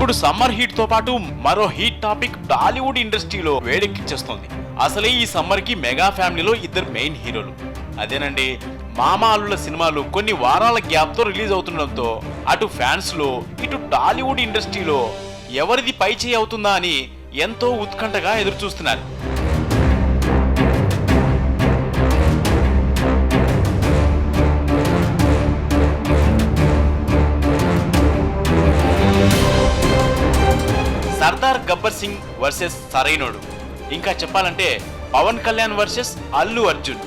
ఇప్పుడు సమ్మర్ హీట్తో పాటు మరో హీట్ టాపిక్ టాలీవుడ్ ఇండస్ట్రీలో వేడెక్కిచ్చేస్తోంది అసలే ఈ సమ్మర్కి మెగా ఫ్యామిలీలో ఇద్దరు మెయిన్ హీరోలు. అదేనండి మామాలుల సినిమాలు కొన్ని వారాల గ్యాప్తో రిలీజ్ అవుతుండడంతో అటు ఫ్యాన్స్లో ఇటు టాలీవుడ్ ఇండస్ట్రీలో ఎవరిది పై చేయి అవుతుందా అని ఎంతో ఉత్కంఠగా ఎదురు చూస్తున్నారు సర్దార్ గబ్బర్ సింగ్ వర్సెస్ సరైనోడు. ఇంకా చెప్పాలంటే పవన్ కళ్యాణ్ వర్సెస్ అల్లు అర్జున్.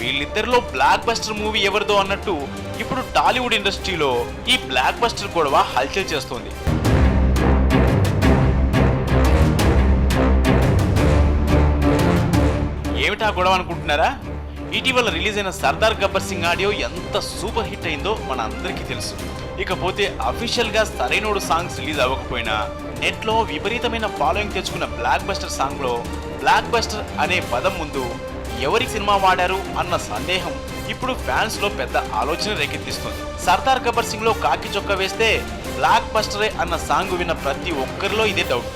వీళ్ళిద్దరిలో బ్లాక్ బస్టర్ మూవీ ఎవరిదో అన్నట్టు ఇప్పుడు టాలీవుడ్ ఇండస్ట్రీలో ఈ బ్లాక్ బస్టర్ గొడవ హల్చల్ చేస్తోంది. ఏమిటా గొడవ అనుకుంటున్నారా? ఇటీవల రిలీజ్ అయిన సర్దార్ గబ్బర్ సింగ్ ఆడియో ఎంత సూపర్ హిట్ అయిందో మన అందరికీ తెలుసు. ఇకపోతే అఫీషియల్గా సరైనోడు సాంగ్స్ రిలీజ్ అవ్వకపోయినా నెట్లో విపరీతమైన ఫాలోయింగ్ తెచ్చుకున్న బ్లాక్ బస్టర్ సాంగ్లో బ్లాక్ బస్టర్ అనే పదం ముందు ఎవరి సినిమా వాడారు అన్న సందేహం ఇప్పుడు ఫ్యాన్స్లో పెద్ద ఆలోచన రేకెత్తిస్తుంది. సర్దార్ గబ్బర్ సింగ్లో కాకి చొక్క వేస్తే బ్లాక్ బస్టరే అన్న సాంగ్ విన్న ప్రతి ఒక్కరిలో ఇదే డౌట్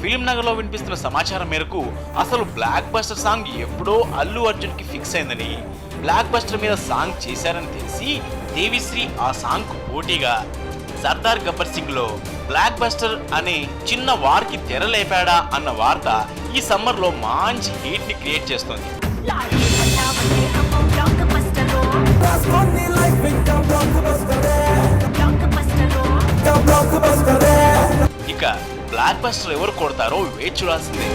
ఫిలిం నగర్లో వినిపిస్తున్న సమాచారం మేరకు అసలు బ్లాక్ బస్టర్ సాంగ్ ఎప్పుడో అల్లు అర్జున్కి ఫిక్స్ అయిందని బ్లాక్ బస్టర్ మీద సాంగ్ చేశారని తెలిసి దేవిశ్రీ ఆ సాంగ్కు పోటీగా సర్దార్ గబ్బర్ సింగ్లో బ్లాక్ బస్టర్ అనే చిన్న వార్కి తెరలేపాడా అన్న వార్త ఈ సమ్మర్లో మంచి హీట్ని క్రియేట్ చేస్తోంది. బ్లాక్ బస్టర్ ఎవరు కొడతారో వేచి చూడాల్సిందే.